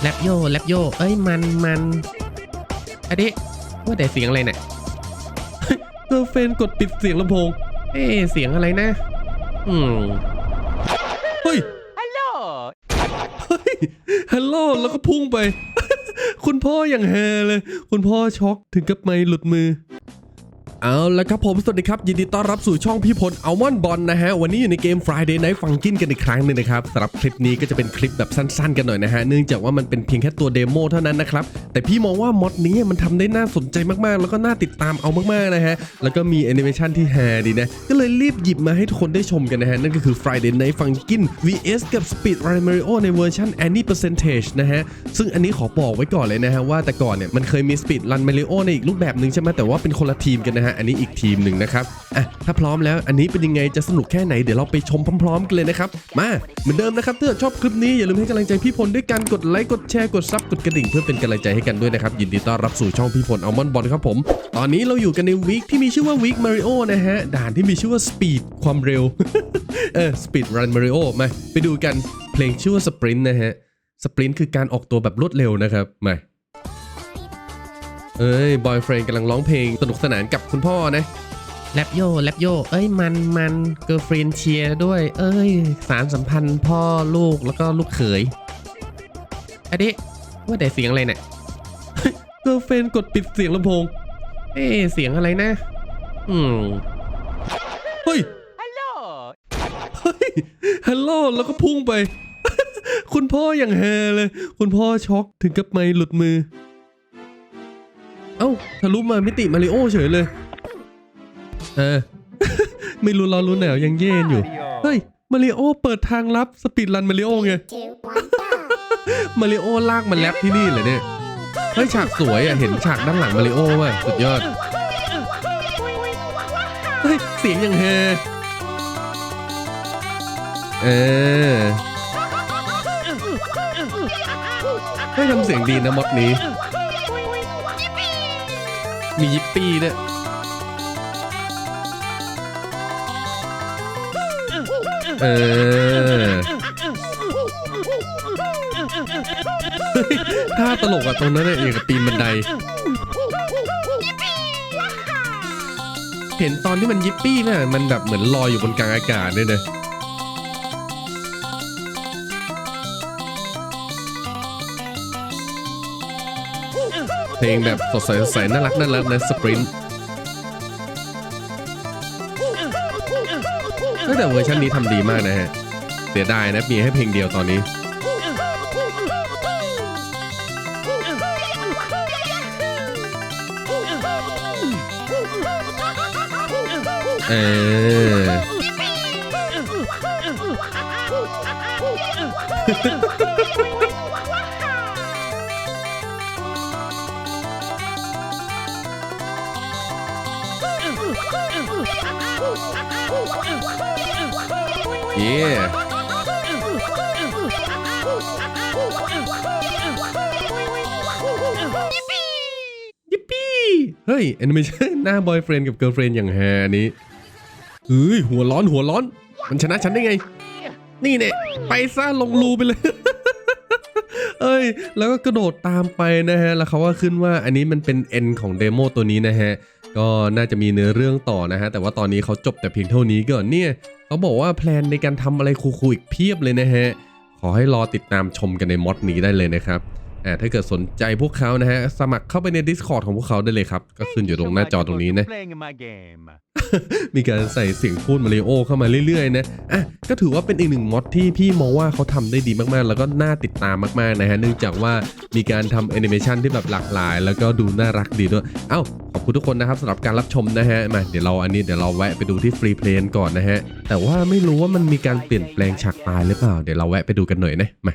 แลบโยแลบโย เอ้ยมันมันอันนี้ว่าแต่เสียงอะไรเนี่ยเกอร์เฟนกดปิดเสียงลำโพง เอ๊ะเสียงอะไรนะ อืม เฮ้ย ฮัลโหล เฮ้ย ฮัลโหล แล้วก็พุ่งไป คุณพ่ออย่างแฮเลย คุณพ่อช็อกถึงกับไม่หลุดมือ เอาละครับผมสวัสดีครับ ยินดีต้อนรับสู่ช่องพี่พลอัลมอนบอลนะฮะ วันนี้อยู่ในเกม Friday Night Funkin กันอีกครั้งหนึ่งนะครับสำหรับคลิปนี้ก็จะเป็นคลิปแบบสั้นๆ กันหน่อยนะฮะ เนื่องจากว่ามันเป็นเพียงแค่ตัวเดโมเท่านั้นนะครับ แต่พี่มองว่ามอดนี้มันทำได้น่าสนใจมากๆ แล้วก็น่าติดตามเอามากๆนะฮะ แล้วก็มีแอนิเมชันที่แฮดีนะ ก็เลยรีบหยิบมาให้ทุกคนได้ชมกันนะฮะ นั่นก็คือ Friday Night Funkin vs กับ Speed Run Mario ในเวอร์ชัน Any Percentage นะฮะซึ่งอันนี้ขอบอกไว้ก่อนเลยนะฮะว่าแต่ก่อนเนี่ยมันเคยมี Speed Run Mario ในอีกรูปแบบหนึ่งใช่ไหมแต่ว่าเป็นคนละทีมกันนะฮะอันนี้อีกทีมหนึ่งนะครับ อะ ถ้าพร้อมแล้ว อันนี้เป็นยังไง จะสนุกแค่ไหน เดี๋ยวเราไปชมพร้อมๆกันเลยนะครับ มา เหมือนเดิมนะครับถ้าชอบคลิปนี้อย่าลืมให้กำลังใจพี่พลด้วยการกดไลค์ กดแชร์ กดซับ กดกระดิ่งเพื่อเป็นกำลังใจให้กันด้วยนะครับ ยินดีต้อนรับสู่ช่องพี่พลอัลมอนบอลครับผม ตอนนี้เราอยู่กันในวีคที่มีชื่อว่าวีคมาริโอนะฮะ ด่านที่มีชื่อว่า Speed ความเร็ว เออ Speed Run Mario มา ไปดูกัน เพลงชื่อว่า Sprint นะฮะ Sprint คือการออกตัวแบบรวดเร็วนะครับ มา เอ้ย บอยเฟรนกำลังร้องเพลงสนุกสนานกับคุณพ่อนะแลบโยแลบโย เอ้ย มันมันเกิร์ลเฟรนเชียร์ด้วย เอ้ย สารสัมพันธ์พ่อลูกแล้วก็ลูกเขยอันนี้ว่าแต่เสียงอะไรเนี่ยเกิร์ลเฟรนกดปิดเสียงลำโพง เอ๊ะเสียงอะไรนะ อืม เฮ้ย ฮัลโหล เฮ้ย ฮัลโหล แล้วก็พุ่งไป คุณพ่ออย่างแฮเลย คุณพ่อช็อกถึงกับไม่หลุดมือ เอ้าทะลุมามิติมาริโอเฉยเลย เออ ไม่รู้รอรู้แนวยังเย็นอยู่ เฮ้ย มาริโอเปิดทางลับสปีดรันมาริโอไง มาริโอลากมาแลบที่นี่เลยเนี่ย เฮ้ยฉากสวยอะ เห็นฉากด้านหลังมาริโอว่ะสุดยอด เฮ้ย เสียงอย่างแฮเออเฮ้ยทำเสียงดีนะมอดนี้ มียิปปี้ด้วยเออท่าตลกอะตรงนั้นเนี่ยอย่างกับปีนบันได เห็นตอนที่มันยิปปี้น่ะมันแบบเหมือนลอยอยู่บนกลางอากาศด้วยนะ เพลงแบบสดใสสดใสน่ารักน่ารักนะสปรินต์แต่เวอร์ชันนี้ทำดีมากนะฮะ เสียดายนะมีให้เพลงเดียวตอนนี้เออ เย้ยิปปี้เฮ้ยแอนิเมชันหน้าบอยเฟรนกับเกิร์ลเฟรนอย่างแฮอันนี้เฮ้ยหัวร้อนหัวร้อน มันชนะฉันได้ไง นี่เนี่ยไปซะลงรูไปเลย เอ้ย แล้วก็กระโดดตามไปนะฮะ แล้วเขาก็ขึ้นว่าอันนี้มันเป็น N ของเดโมตัวนี้นะฮะ ก็น่าจะมีเนื้อเรื่องต่อนะฮะ แต่ว่าตอนนี้เขาจบแต่เพียงเท่านี้ก่อนเนี่ยเขาบอกว่าแพลนในการทำอะไรคูลๆอีกเพียบเลยนะฮะ ขอให้รอติดตามชมกันในมอดนี้ได้เลยนะครับอ่าถ้าเกิดสนใจพวกเขานะฮะ สมัครเข้าไปใน Discord ของพวกเขาได้เลยครับ ก็ขึ้นอยู่ตรงหน้าจอตรงนี้นะ มีการใส่เสียงพูดมาริโอเข้ามาเรื่อยๆนะ อะ ก็ถือว่าเป็นอีกหนึ่งมอดที่พี่มองว่าเขาทำได้ดีมากๆ แล้วก็น่าติดตามมากๆนะฮะ เนื่องจากว่ามีการทำแอนิเมชันที่แบบหลากหลาย แล้วก็ดูน่ารักดีด้วย เอ้า คุณทุกคนนะครับสำหรับการรับชมนะฮะมาเดี๋ยวเราอันนี้เดี๋ยวเราแวะไปดูที่ฟรีเพลนก่อนนะฮะแต่ว่าไม่รู้ว่ามันมีการเปลี่ยนแปลงฉากตายหรือเปล่า เดี๋ยวเราแวะไปดูกันหน่อยนะมา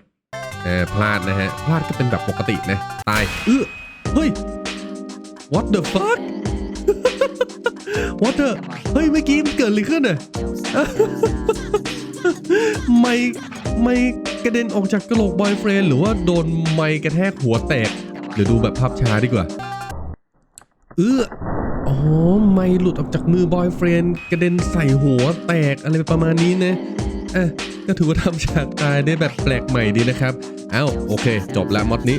เออพลาดนะฮะพลาดก็เป็นแบบปกตินะตายเออเฮ้ย what the fuck what the เฮ้ยเมื่อกี้มันเกิดอะไรขึ้นอะไม่ไม่กระเด็นออกจากกระโหลกบอยเฟรนหรือว่าโดนไม้กระแทกหัวแตกเดี๋ยวดูแบบภาพช้าดีกว่า เอออ๋อ ไม่หลุดออกจากมือบอยเฟรนกระเด็นใส่หัวแตกอะไรประมาณนี้นะอะก็ถือว่าทำฉากตายได้แบบแปลกใหม่ดีนะครับเอ้าโอเค จบแล้วมอดนี้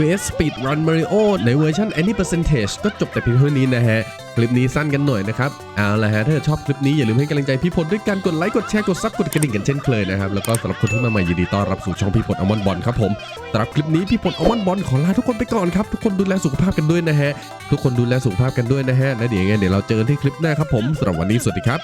Race Speed Run Mario ในเวอร์ชัน Any Percentage ก็จบแต่เพียงเท่านี้นะฮะ คลิปนี้สั้นกันหน่อยนะครับ เอาละฮะ ถ้าชอบคลิปนี้อย่าลืมให้กำลังใจพี่พลด้วยการกดไลค์กดแชร์กดซับกดกระดิ่งกันเช่นเคยนะครับ แล้วก็สำหรับคนที่มาใหม่ยินดีต้อนรับสู่ช่องพี่พลอมอนบอลครับผมสำหรับคลิปนี้พี่พลอมอนบอลขอลาทุกคนไปก่อนครับทุกคนดูแลสุขภาพกันด้วยนะฮะทุกคนดูแลสุขภาพกันด้วยนะฮะแล้วเดี๋ยวยังไงเดี๋ยวเราเจอกันที่คลิปหน้าครับผมสำหรับวันนี้สวัสดีครับ